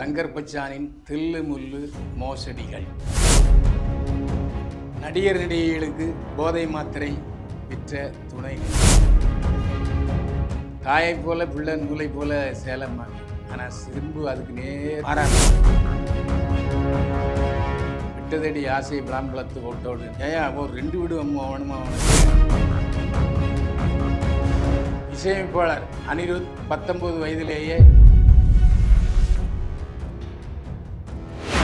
தங்கர் பச்சானின் தில்லு முள்ளு மோசடிகள். நடிகர் நடிகைகளுக்கு போதை மாத்திரை விற்ற துணை. தாயை போல பிள்ளை நூலை போல சேலம் ஆனால் சிம்பு அதுக்கு நேர் மாறாது. விட்டதடி ஆசை விளாம்பலத்து ஓட்டோடு. ஏயா ஒரு ரெண்டு வீடு அம்மா அவனுமா இசையமைப்பாளர் அனிருத் பத்தொன்பது வயதிலேயே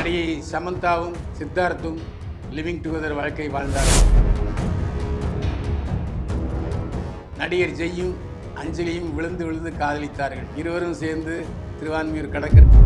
நடிகை சமந்தாவும் சித்தார்த்தும் லிவிங் டுகெதர் வாழ்க்கை வாழ்ந்தார்கள் நடிகர் ஜெய்யும் அஞ்சலியும் விழுந்து விழுந்து காதலித்தார்கள். இருவரும் சேர்ந்து திருவான்மியூர் கடற்கரை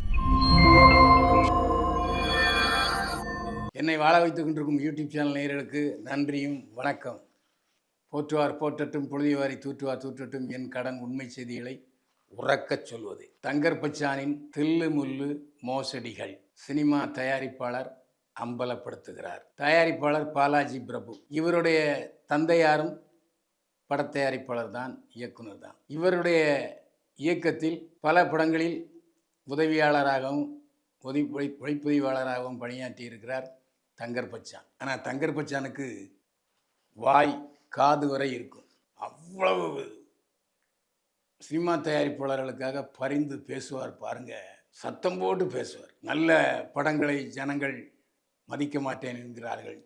என்னை வாழ வைத்துக் கொண்டிருக்கும் யூடியூப் சேனல் நேயர்களுக்கு நன்றியும் வணக்கம். போற்றுவார் போற்றட்டும் பொழுதிவாரி தூற்றுவார் தூற்றட்டும் என் கடன் உண்மை செய்திகளை உறக்கச் சொல்வது. தங்கர் பச்சானின் தில்லு முள்ளு மோசடிகள் சினிமா தயாரிப்பாளர் அம்பலப்படுத்துகிறார். தயாரிப்பாளர் பாலாஜி பிரபு. இவருடைய தந்தையாரும் படத்தயாரிப்பாளர் தான் இயக்குனர் தான். இவருடைய இயக்கத்தில் பல படங்களில் உதவியாளராகவும் உதவி ஒளி- பணியாற்றியிருக்கிறார். பணியாற்றி இருக்கிறார் தங்கர் பச்சான். ஆனால் தங்கர் பச்சானுக்கு வாய் காது வரை இருக்கும். அவ்வளவு சினிமா தயாரிப்பாளர்களுக்காக பரிந்து பேசுவார் பாருங்க. சத்தம் போட்டு பேசுவார். நல்ல படங்களை ஜனங்கள் மதிக்க மாட்டேன் என்கிறார்கள்.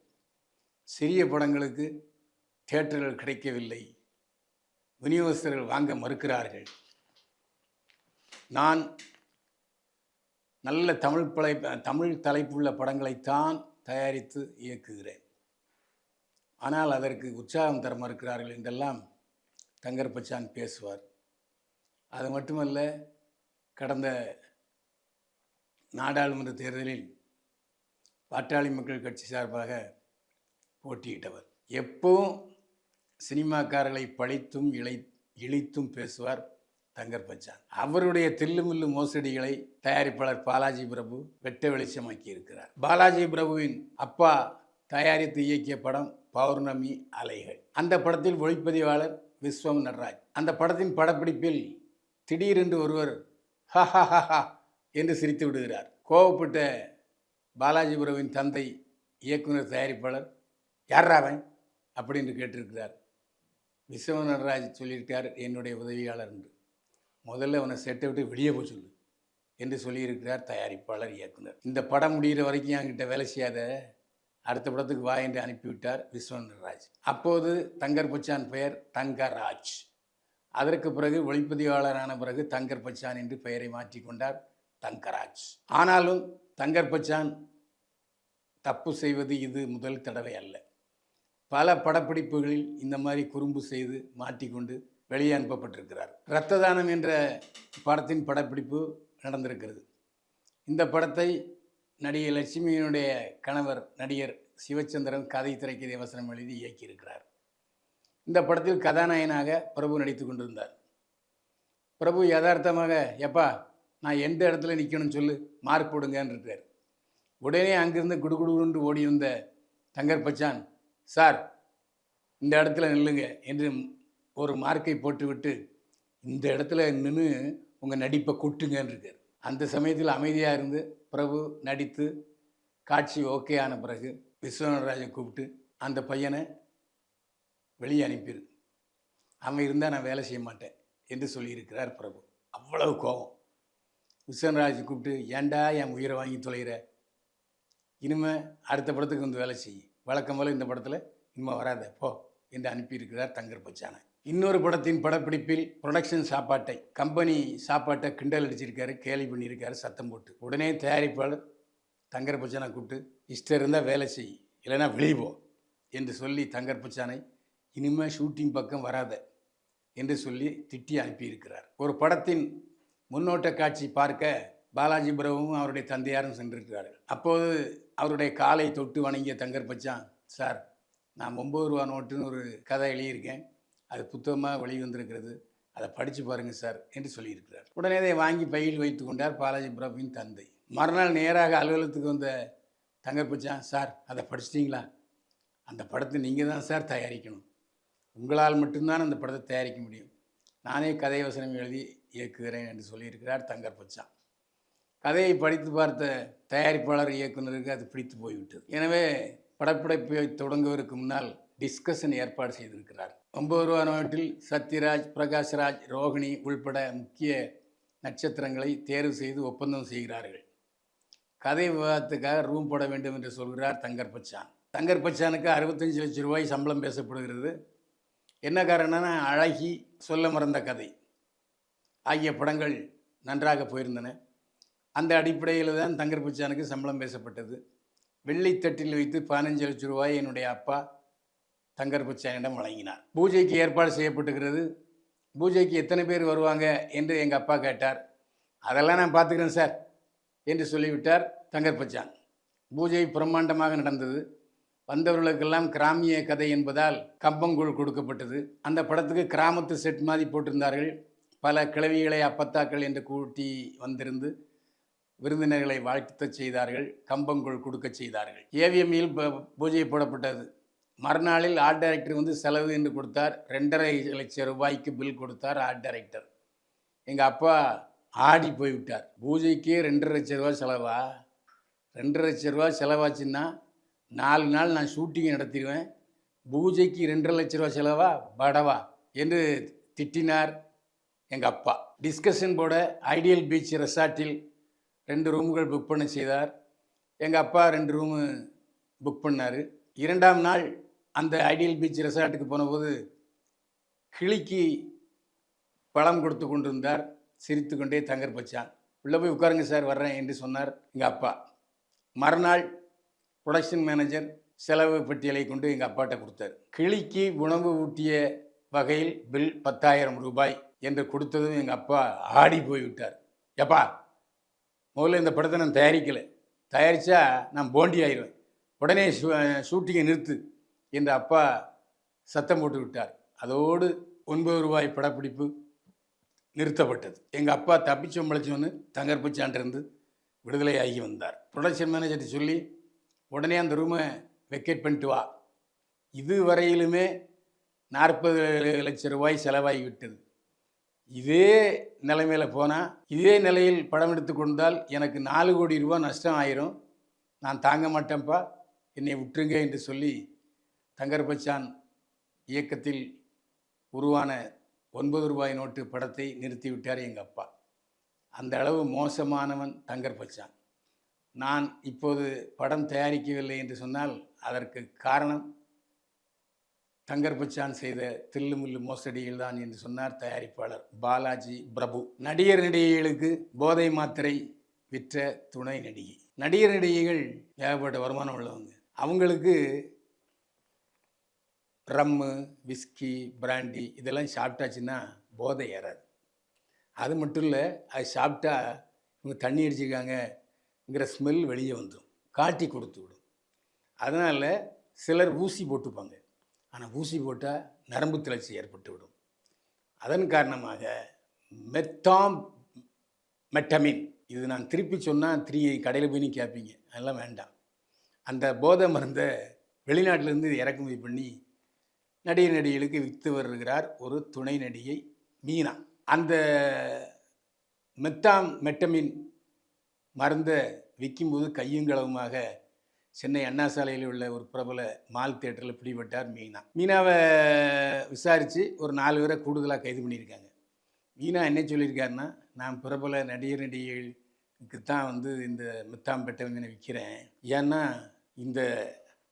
சிறிய படங்களுக்கு தேட்டர்கள் கிடைக்கவில்லை. விநியோகஸ்தர்கள் வாங்க மறுக்கிறார்கள். நான் நல்ல தமிழ் பழை தமிழ் தலைப்புள்ள படங்களைத்தான் தயாரித்து இயக்குகிறேன். ஆனால் அதற்கு உற்சாகம் தர மறுக்கிறார்கள் என்றெல்லாம் தங்கர்பச்சான் பேசுவார். அது மட்டுமல்ல கடந்த நாடாளுமன்ற தேர்தலில் பாட்டாளி மக்கள் கட்சி சார்பாக போட்டியிட்டவர். எப்பவும் சினிமாக்காரர்களை பழித்தும் இழை இழித்தும் பேசுவார். தங்கர் பச்சான். அவருடைய தில்லுமில்லு மோசடிகளை தயாரிப்பாளர் பாலாஜி பிரபு வெட்ட வெளிச்சமாக்கி இருக்கிறார் பாலாஜி பிரபுவின் அப்பா தயாரித்து இயக்கிய படம் பௌர்ணமி அலைகள். அந்த படத்தில் ஒளிப்பதிவாளர் விஸ்வம் நடராஜ். அந்த படத்தின் படப்பிடிப்பில் திடீரென்று ஒருவர் ஹஹஹஹா ஹா ஹா என்று சிரித்து விடுகிறார். கோவப்பட்ட பாலாஜி பிரபுவின் தந்தை இயக்குனர் தயாரிப்பாளர் யார்ராவன் அப்படின்னு கேட்டிருக்கிறார். விஸ்வ நடராஜ் சொல்லியிருக்கார் என்னுடைய உதவியாளர் என்று. முதல்ல அவனை செட்டை விட்டு வெளியே போய் சொல்லு என்று சொல்லியிருக்கிறார் தயாரிப்பாளர் இயக்குனர். இந்த படம் முடிகிற வரைக்கும் என்கிட்ட வேலை செய்யாத அடுத்த படத்துக்கு வா என்று அனுப்பிவிட்டார் விஸ்வ ராஜ் அப்போது தங்கர் பச்சான் பெயர் தங்கராஜ். அதற்கு பிறகு ஒளிப்பதிவாளரான பிறகு தங்கர் பச்சான் என்று பெயரை மாற்றிக்கொண்டார் தங்கராஜ். ஆனாலும் தங்கர் பச்சான் தப்பு செய்வது இது முதல் தடவை அல்ல. பல படப்பிடிப்புகளில் இந்த மாதிரி குறும்பு செய்து மாட்டிக்கொண்டு வெளியே அனுப்பப்பட்டிருக்கிறார். இரத்த தானம் என்ற படத்தின் படப்பிடிப்பு நடந்திருக்கிறது. இந்த படத்தை நடிகை லட்சுமியினுடைய கணவர் நடிகர் சிவச்சந்திரன் கதை திரைக்கதை வசனம் எழுதி இயக்கியிருக்கிறார். இந்த படத்தில் கதாநாயகனாக பிரபு நடித்து கொண்டிருந்தார். பிரபு யதார்த்தமாக எப்பா நான் எந்த இடத்துல நிற்கணும்னு சொல்லு மார்க் போடுங்கன்னு இருக்கார். உடனே அங்கிருந்து குடுகுடுன்னு ஓடி வந்த தங்கர் பச்சான் சார் இந்த இடத்துல நில்லுங்க என்று ஒரு மார்க்கை போட்டுவிட்டு இந்த இடத்துல நின்று உங்கள் நடிப்பை கொட்டுங்கன்னு இருக்கார் அந்த சமயத்தில் அமைதியாக இருந்து பிரபு நடித்து காட்சி ஓகே ஆன பிறகு விஸ்வநாதராஜை கூப்பிட்டு அந்த பையனை வெளியே அனுப்பிடு அவன் இருந்தால் நான் வேலை செய்ய மாட்டேன் என்று சொல்லியிருக்கிறார் பிரபு. அவ்வளவு கோபம். விஸ்வநாராஜ் கூப்பிட்டு ஏன்டா என் உயிரை வாங்கி தொலைகிற இனிமேல் அடுத்த படத்துக்கு வந்து வேலை செய். வழக்கம் போல் இந்த படத்தில் இனிமேல் வராத. போ. என்று அனுப்பியிருக்கிறார் தங்கர் பச்சானை. இன்னொரு படத்தின் படப்பிடிப்பில் ப்ரொடக்ஷன் சாப்பாட்டை கம்பெனி சாப்பாட்டை கிண்டல் அடிச்சிருக்காரு கேலி பண்ணியிருக்காரு சத்தம் போட்டு. உடனே தயாரிப்பாளர் தங்கர் பச்சானை கூப்பிட்டு இஷ்டம் இருந்தால் வேலை செய் இல்லைன்னா வெளியே என்று சொல்லி தங்கர் பச்சானை இனிமேல் ஷூட்டிங் பக்கம் வராத என்று சொல்லி திட்டி அனுப்பியிருக்கிறார். ஒரு படத்தின் முன்னோட்ட காட்சி பார்க்க பாலாஜி பிரபுவும் அவருடைய தந்தையாரும் சென்றிருக்கிறார்கள். அப்போது அவருடைய காலை தொட்டு வணங்கிய தங்கர் பச்சான் சார் நான் ஒம்பது ரூபா நோட்டுன்னு ஒரு கதை எழுதியிருக்கேன். அது புத்தகமாக வெளிவந்திருக்கிறது அதை படித்து பாருங்கள் சார் என்று சொல்லியிருக்கிறார். உடனே அதை வாங்கி பையில் வைத்து கொண்டார் பாலாஜி பிரபுவின் தந்தை. மறுநாள் நேராக அலுவலகத்துக்கு வந்த தங்கப்பச்சான் சார் அதை படிச்சிட்டிங்களா? அந்த படத்தை நீங்கள் தான் சார் தயாரிக்கணும். உங்களால் மட்டும்தான் அந்த படத்தை தயாரிக்க முடியும். நானே கதை வசனம் எழுதி இயக்குகிறேன் என்று சொல்லியிருக்கிறார் தங்கர் பச்சான் கதையை படித்து பார்த்த தயாரிப்பாளர் இயக்குனருக்கு அது பிடித்து போய்விட்டது. எனவே படப்பிடிப்பை தொடங்குவதற்கு முன்னால் டிஸ்கஷன் ஏற்பாடு செய்திருக்கிறார். ஒன்பது ரூபா நோட்டில் சத்யராஜ் பிரகாஷ்ராஜ் ரோகிணி உள்பட முக்கிய நட்சத்திரங்களை தேர்வு செய்து ஒப்பந்தம் செய்கிறார்கள். கதை விவாதத்துக்காக ரூம் போட வேண்டும் என்று சொல்கிறார் தங்கர் பச்சான். தங்கர் பச்சானுக்கு அறுபத்தஞ்சு லட்சம் ரூபாய் சம்பளம் பேசப்படுகிறது. என்ன காரணம்னா அழகி சொல்ல மறந்த கதை. ஆகிய படங்கள் நன்றாக போயிருந்தன. அந்த அடிப்படையில் தான் தங்கர் பச்சானுக்கு சம்பளம் பேசப்பட்டது. வெள்ளித்தட்டில் வைத்து பதினஞ்சு லட்சம் ரூபாய் என்னுடைய அப்பா தங்கர் பச்சானிடம் வழங்கினார். பூஜைக்கு ஏற்பாடு செய்யப்பட்டுகிறது பூஜைக்கு எத்தனை பேர் வருவாங்க என்று எங்கள் அப்பா கேட்டார். அதெல்லாம் நான் பார்த்துக்கிறேன் சார் என்று சொல்லிவிட்டார் தங்கர்பச்சான். பூஜை பிரம்மாண்டமாக நடந்தது. வந்தவர்களுக்கெல்லாம் கிராமிய கதை என்பதால் கம்பங்கூழ் கொடுக்கப்பட்டது. அந்த படத்துக்கு கிராமத்து செட் மாதிரி போட்டிருந்தார்கள். பல கிழவிகளை அப்பத்தாக்கள் என்று கூட்டி வந்திருந்து விருந்தினர்களை வாழ்த்த செய்தார்கள் கம்பங்கூழ் கொடுக்க செய்தார்கள். ஏவிஎம்மில் பூஜை போடப்பட்டது. மறுநாளில் ஆர்ட் டைரக்டர் வந்து செலவு என்று கொடுத்தார். ரெண்டரை லட்சம் ரூபாய்க்கு பில் கொடுத்தார் ஆர்ட் டைரக்டர் எங்கள் அப்பா ஆடி போய்விட்டார். பூஜைக்கு ரெண்டரை லட்ச ரூபா செலவா? ரெண்டரை லட்ச ரூபா செலவாச்சுன்னா நாலு நாள் நான் ஷூட்டிங் நடத்திடுவேன். பூஜைக்கு ரெண்டரை லட்ச ரூபா செலவா? படவா என்று திட்டினார் எங்கள் அப்பா. டிஸ்கஷன் போட ஐடியல் பீச் ரெசார்ட்டில் ரெண்டு ரூம்கள் புக் பண்ண செய்தார். எங்கள் அப்பா ரெண்டு ரூமு புக் பண்ணார். இரண்டாம் நாள் அந்த ஐடியல் பீச் ரெசார்ட்டுக்கு போனபோது கிளிக்கு பழம் கொடுத்து கொண்டிருந்தார். சிரித்து கொண்டே தங்கர் பச்சான். உள்ளே போய் உட்காருங்க சார் வர்றேன் என்று சொன்னார் எங்கள் அப்பா. மறுநாள் ப்ரொடக்ஷன் மேனேஜர் செலவு பட்டியலை கொண்டு எங்கள் அப்பாட்ட கொடுத்தார். கிளிக்கு உணவு ஊட்டிய வகையில் பில் பத்தாயிரம் ரூபாய் என்று கொடுத்ததும் எங்கள் அப்பா ஆடி போய்விட்டார். எப்பா முதல்ல இந்த படத்தை நான் தயாரிக்கலை. தயாரித்தா நான் போண்டி ஆயிடுவேன். உடனே ஷூ ஷூட்டிங்கை நிறுத்து என்று அப்பா சத்தம் போட்டு விட்டார். அதோடு ஒன்பது ரூபாய் படப்பிடிப்பு நிறுத்தப்பட்டது. எங்கள் அப்பா தப்பிச்சோம் பிழைச்சோன்னு தங்கற்பச்சாண்டிருந்து விடுதலை ஆகி வந்தார். ப்ரொடக்ஷன் மேனேஜர்கிட்ட சொல்லி உடனே அந்த ரூமை வெக்கேட் பண்ணிட்டு வா. இது வரையிலுமே நாற்பது லட்சம் ரூபாய் செலவாகி விட்டது. இதே நிலைமையில் போனால் இதே நிலையில் படம் எடுத்து கொண்டால் எனக்கு நாலு கோடி ரூபா நஷ்டம் ஆயிரும். நான் தாங்க மாட்டேன்ப்பா. என்னை விட்டுருங்க என்று சொல்லி தங்கர் பச்சான் இயக்கத்தில் உருவான ஒன்பது ரூபாய் நோட்டு படத்தை நிறுத்திவிட்டார் எங்கள் அப்பா. அந்த அளவு மோசமானவன் தங்கர் பச்சான். நான் இப்போது படம் தயாரிக்கவில்லை என்று சொன்னால் அதற்கு காரணம் தங்கர் பச்சான் செய்த தில்லுமுல்லு மோசடியில் தான் என்று சொன்னார் தயாரிப்பாளர் பாலாஜி பிரபு. நடிகர் நடிகைகளுக்கு போதை மாத்திரை விற்ற துணை நடிகை. நடிகர் நடிகைகள் ஏகப்பட்ட வருமானம் உள்ளவங்க. அவங்களுக்கு ரம்மு விஸ்கி பிராண்டி இதெல்லாம் சாப்பிட்டாச்சுன்னா போதை ஏறாது. அது மட்டும் இல்லை அது சாப்பிட்டா இவங்க தண்ணி அடிச்சிருக்காங்கங்கிற ஸ்மெல் வெளியே வந்துடும் காட்டி கொடுத்து விடும். அதனால் சிலர் ஊசி போட்டுப்பாங்க. ஆனால் ஊசி போட்டால் நரம்பு தளர்ச்சி ஏற்பட்டு விடும் அதன் காரணமாக மெத்தாம் மெட்டமின் இது நான் திருப்பி சொன்னால் திரும்பி கடையில் போய் நீ கேட்பீங்க அதெல்லாம் வேண்டாம். அந்த போதை மருந்தை வெளிநாட்டிலேருந்து இறக்குமதி பண்ணி நடிகை நடிகைகளுக்கு விற்று வருகிறார் ஒரு துணை நடிகை மீனா. அந்த மெத்தாம் மெட்டமின் மருந்தை விற்கும்போது கையும் களவுமாக சென்னை அண்ணா சாலையில் உள்ள ஒரு பிரபல மால் தேட்டரில் பிடிபட்டார் மீனா. மீனாவை விசாரித்து ஒரு நாலு பேரை கூடுதலாக கைது பண்ணியிருக்காங்க. மீனா என்ன சொல்லியிருக்காருன்னா நான் பிரபல நடிகர் நடிகைகளுக்கு தான் வந்து இந்த மெத்தாம்பெட்டமினை விற்கிறேன். ஏன்னா இந்த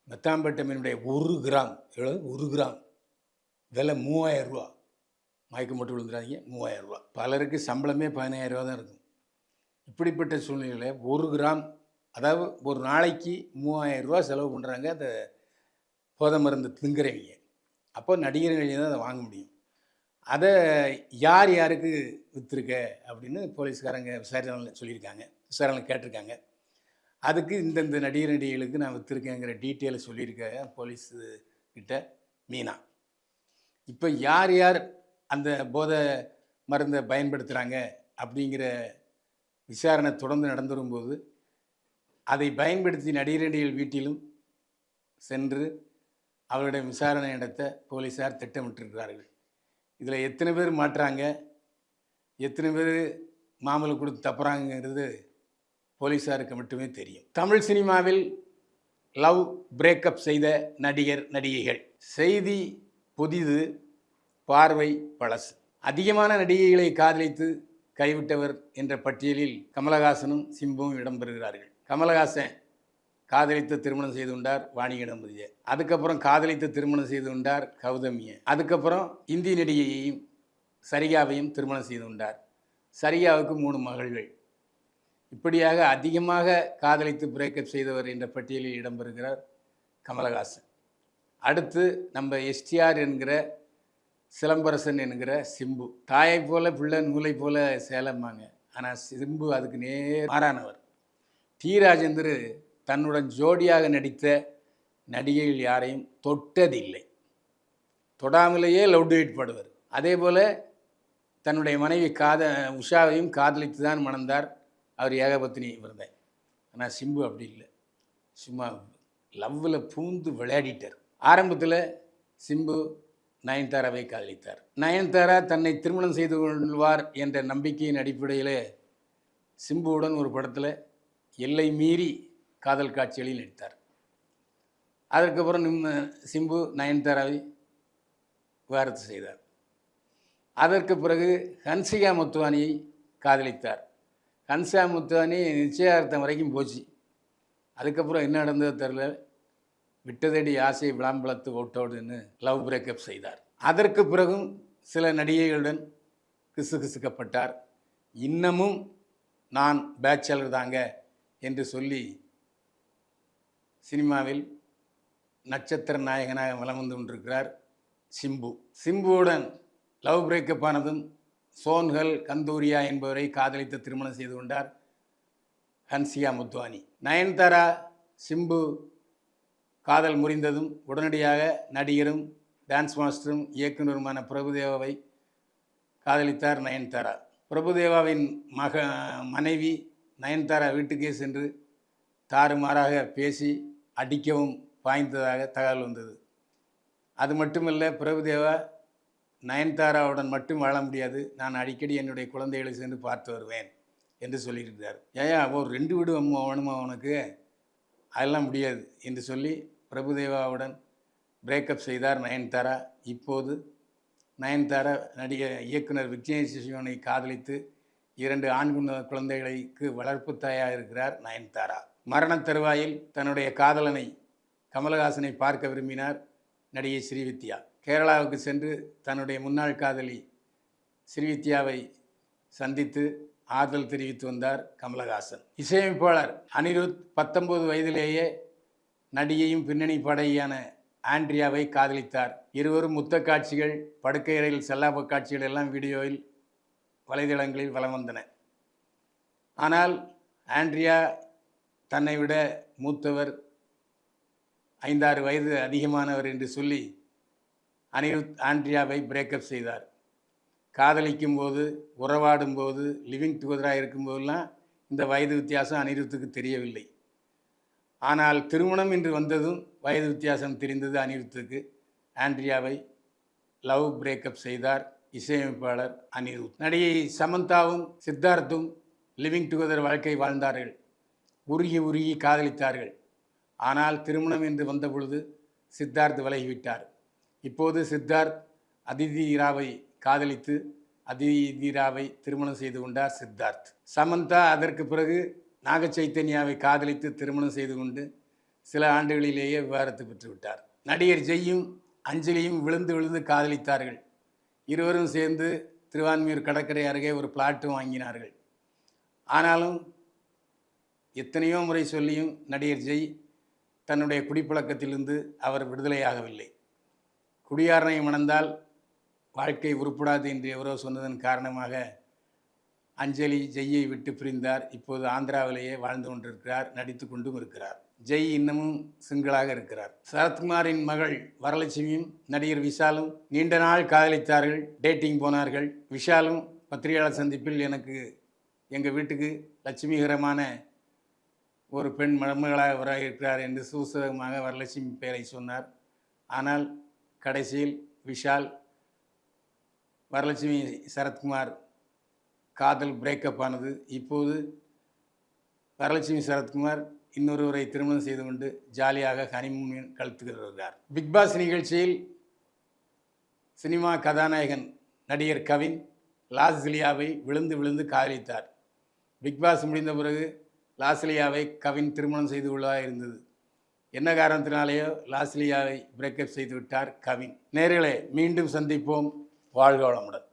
மெத்தாம்பெட்டமினுடைய ஒரு கிராம் எவ்வளோ ஒரு கிராம் விலை மூவாயிரம் ரூபா. மயக்கம் மட்டும் விழுந்துடாதீங்க மூவாயிரம் ரூபா. பலருக்கு சம்பளமே பதினாயிரம் ரூபா தான் இருக்கும். இப்படிப்பட்ட சூழ்நிலையில் ஒரு கிராம் அதாவது ஒரு நாளைக்கு மூவாயிரம் ரூபா செலவு பண்ணுறாங்க அந்த போதை மருந்து திங்குறவங்க அப்போ நடிகர் தான் அதை வாங்க முடியும். அதை யார் யாருக்கு விற்றுருக்க அப்படின்னு போலீஸ்காரங்க விசாரணையில் சொல்லியிருக்காங்க விசாரணை கேட்டிருக்காங்க. அதுக்கு இந்தந்த நடிகர் நடிகைகளுக்கு நான் விற்றுருக்கேங்கிற டீட்டெயிலை சொல்லியிருக்காங்க போலீஸ் கிட்ட மீனா. இப்போ யார் யார் அந்த போதை மருந்தை பயன்படுத்துகிறாங்க அப்படிங்கிற விசாரணை தொடர்ந்து நடந்து வரும்போது அதை பயன்படுத்தி நடிகரடிகள் வீட்டிலும் சென்று அவர்களிடம் விசாரணை நடத்த போலீஸார் திட்டமிட்டிருக்கிறார்கள். இதில் எத்தனை பேர் மாட்டுறாங்க எத்தனை பேர் மாமலை கொடுத்து தப்புறாங்கிறது போலீஸாருக்கு மட்டுமே தெரியும். தமிழ் சினிமாவில் லவ் பிரேக்கப் செய்த நடிகர் நடிகைகள். செய்தி புதிது பார்வை பழசு. அதிகமான நடிகைகளை காதலித்து கைவிட்டவர் என்ற பட்டியலில் கமலஹாசனும் சிம்புவும் இடம்பெறுகிறார்கள். கமலஹாசன் காதலித்து திருமணம் செய்து கொண்டார் வாணிக தம்பதியை. அதுக்கப்புறம் காதலித்து திருமணம் செய்து கொண்டார் கௌதமியை. அதுக்கப்புறம் இந்தி நடிகையையும் சரிகாவையும் திருமணம் செய்து கொண்டார். சரிகாவுக்கு மூணு மகள்கள். இப்படியாக அதிகமாக காதலித்து பிரேக்கப் செய்தவர் என்ற பட்டியலில் இடம்பெறுகிறார் கமலஹாசன். அடுத்து நம்ம எஸ்டிஆர் என்கிற சிலம்பரசன் என்கிற சிம்பு. தாயை போல பிள்ளை நூலை போல சேலம்மாங்க. ஆனால் சிம்பு அதுக்கு நேர் மாறானவர். டி ராஜேந்தர் தன்னுடன் ஜோடியாக நடித்த நடிகைகள் யாரையும் தொட்டதில்லை. தொடாமலேயே லவ் டேட் படுவர். அதே போல் தன்னுடைய மனைவி காத உஷாவையும் காதலித்து தான் மணந்தார். அவர் ஏகபத்தினி விரதன் ஆனால் சிம்பு அப்படி இல்லை. சும்மா லவ்வில் பூந்து விளையாடிட்டார். ஆரம்பத்தில் சிம்பு நயன்தாராவை காதலித்தார். நயன்தாரா தன்னை திருமணம் செய்து கொள்வார் என்ற நம்பிக்கையின் அடிப்படையில் சிம்புவுடன் ஒரு படத்தில் எல்லை மீறி காதல் காட்சிகளில் நடித்தார். அதற்கப்புறம் நிம்ம சிம்பு நயன்தாராவை விவாகரத்து செய்தார். அதற்கு பிறகு ஹன்சிகா முத்துவானியை காதலித்தார். ஹன்சிகா முத்துவானி நிச்சயார்த்தம் வரைக்கும் போச்சு. அதுக்கப்புறம் என்ன நடந்தது தெரில விட்டதடி ஆசை விளாம்பலத்து ஓட்டோடுன்னு லவ் பிரேக்கப் செய்தார். அதற்கு பிறகும் சில நடிகைகளுடன் கிசுகிசுக்கப்பட்டார். இன்னமும் நான் பேச்சலர் தாங்க என்று சொல்லி சினிமாவில் நட்சத்திர நாயகனாக வலம் வந்து கொண்டிருக்கிறார் சிம்பு. சிம்புவுடன் லவ் பிரேக்கப் ஆனதும் சோன்கல் கந்தூரியா என்பவரை காதலித்து திருமணம் செய்து கொண்டார் ஹன்சியா முத்வானி. நயன்தாரா சிம்பு காதல் முறிந்ததும் உடனடியாக நடிகரும் டான்ஸ் மாஸ்டரும் இயக்குனருமான பிரபுதேவாவை காதலித்தார் நயன்தாரா. பிரபுதேவாவின் மக மனைவி நயன்தாரா வீட்டுக்கே சென்று தாறுமாறாக பேசி அடிக்கவும் பாய்ந்ததாக தகவல் வந்தது. அது மட்டுமல்ல பிரபுதேவா நயன்தாராவுடன் மட்டும் வாழ முடியாது. நான் அடிக்கடி என்னுடைய குழந்தைகளை சென்று பார்த்து வருவேன் என்று சொல்லியிருக்கிறார். ஏயா ஒரு ரெண்டு வீடு அம்மா வேணுமா அவனுக்கு அதெல்லாம் முடியாது என்று சொல்லி பிரபுதேவாவுடன் பிரேக்கப் செய்தார் நயன்தாரா. இப்போது நயன்தாரா நடிகர் இயக்குனர் விஜய் சிவனை காதலித்து இரண்டு ஆண் குழந்தைகளுக்கு வளர்ப்பு தாயாக இருக்கிறார் நயன்தாரா. மரணத் தருவாயில் தன்னுடைய காதலனை கமலஹாசனை பார்க்க விரும்பினார் நடிகை ஸ்ரீவித்யா. கேரளாவுக்கு சென்று தன்னுடைய முன்னாள் காதலி ஸ்ரீவித்யாவை சந்தித்து ஆறுதல் தெரிவித்து வந்தார் கமலஹாசன். இசையமைப்பாளர் அனிருத் பத்தொன்பது வயதிலேயே நடிகையும் பின்னணி படையான ஆண்ட்ரியாவை காதலித்தார். இருவரும் முத்த காட்சிகள் படுக்கையறையில் செல்லாப்ப காட்சிகள் எல்லாம் வீடியோவில் வலைதளங்களில் வலம் வந்தன. ஆனால் ஆண்ட்ரியா தன்னை விட மூத்தவர் ஐந்தாறு வயது அதிகமானவர் என்று சொல்லி அனிருத் ஆண்ட்ரியாவை பிரேக்கப் செய்தார். காதலிக்கும் போது உறவாடும் போது லிவிங் டுகெதராக இருக்கும்போதெல்லாம் இந்த வயது வித்தியாசம் அனிருத்துக்கு தெரியவில்லை. ஆனால் திருமணம் என்று வந்ததும் வயது வித்தியாசம் தெரிந்தது அனிருத்துக்கு. ஆண்ட்ரியாவை லவ் பிரேக்கப் செய்தார். இசையமைப்பாளர் அனிருத். நடிகை சமந்தாவும் சித்தார்த்தும் லிவிங் டுகெதர் வாழ்க்கை வாழ்ந்தார்கள். உருகி உருகி காதலித்தார்கள். ஆனால் திருமணம் என்று வந்தபொழுது சித்தார்த் விலகிவிட்டார். இப்போது சித்தார்த் அதிதி ராவை காதலித்து அதிதி ராவை திருமணம் செய்து கொண்டார் சித்தார்த். சமந்தா அதற்கு பிறகு நாக சைத்தன்யாவை காதலித்து திருமணம் செய்து கொண்டு சில ஆண்டுகளிலேயே விவாகரத்து பெற்றுவிட்டார். நடிகர் ஜெய்யும் அஞ்சலியும் விழுந்து விழுந்து காதலித்தார்கள். இருவரும் சேர்ந்து திருவான்மியூர் கடற்கரை அருகே ஒரு பிளாட்டும் வாங்கினார்கள். ஆனாலும் எத்தனையோ முறை சொல்லியும் நடிகர் ஜெய் தன்னுடைய குடிப்பழக்கத்திலிருந்து அவர் விடுதலையாகவில்லை. குடியாரனை மணந்தால் வாழ்க்கை உருப்படாது என்று எவரோ சொன்னதன் காரணமாக அஞ்சலி ஜெய்யை விட்டு பிரிந்தார். இப்போது ஆந்திராவிலேயே வாழ்ந்து கொண்டிருக்கிறார் நடித்து கொண்டும் இருக்கிறார். ஜெய் இன்னமும் சிங்கிளாக இருக்கிறார். சரத்குமாரின் மகள் வரலட்சுமியும் நடிகர் விஷாலும் நீண்ட நாள் காதலித்தார்கள் டேட்டிங் போனார்கள். விஷாலும் பத்திரிகையாளர் சந்திப்பில் எனக்கு எங்கள் வீட்டுக்கு லட்சுமிகரமான ஒரு பெண் மருமகளாக வர இருக்கிறார் என்று சூசகமாக வரலட்சுமி பெயரை சொன்னார். ஆனால் கடைசியில் விஷால் வரலட்சுமி சரத்குமார் காதல் பிரேக்கப் ஆனது. இப்போது வரலட்சுமி சரத்குமார் இன்னொருவரை திருமணம் செய்து கொண்டு ஜாலியாக ஹனிமூன் கழுத்துகிறார் பிக்பாஸ் நிகழ்ச்சியில் சினிமா கதாநாயகன் நடிகர் கவின் லாஸ்லியாவை விழுந்து விழுந்து காதலித்தார். பிக்பாஸ் முடிந்த பிறகு லாஸ்லியாவை கவின் திருமணம் செய்து கொள்வதாக இருந்தது. என்ன காரணத்தினாலேயோ லாஸ்லியாவை பிரேக்கப் செய்து விட்டார் கவின். நேர்களே மீண்டும் சந்திப்போம். வாழ்க வளமுடன்.